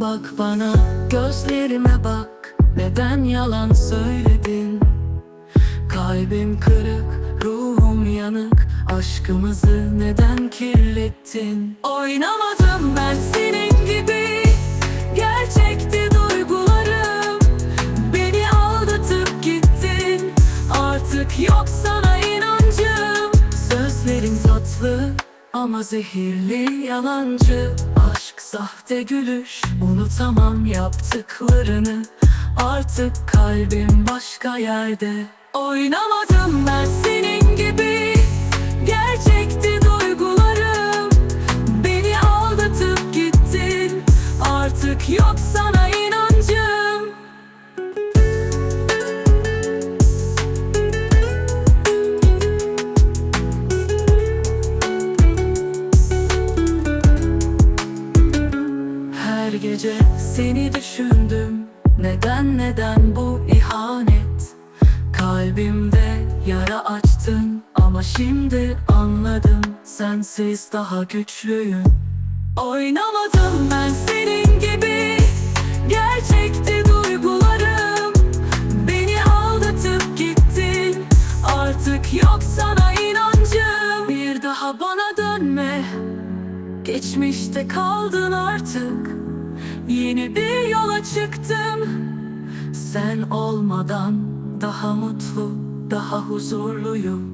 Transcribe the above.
bak bana Gözlerime bak. Neden yalan söyledin? Kalbim kırık Ruhum yanık. Aşkımızı neden kirlettin? Oynamadım ben senin gibi. Gerçekti duygularım. Beni aldatıp gittin. Artık yok sana inancım. Sözlerin tatlı ama zehirli yalancı Aşk sahte gülüş. Unutamam yaptıklarını. Artık kalbim başka yerde. Oynamadım ben senin gibi. Gerçekti duygularım. Beni aldatıp gittin. Artık yok sana inancım Her gece seni düşündüm. Neden neden bu ihanet? Kalbimde yara açtın Ama şimdi anladım Sensiz daha güçlüyüm. Oynamadım ben senin gibi. Gerçekti duygularım. Beni aldatıp gittin. Artık yok sana inancım. Bir daha bana dönme. Geçmişte kaldın artık Yeni bir yola çıktım. Sen olmadan daha mutlu, daha huzurluyum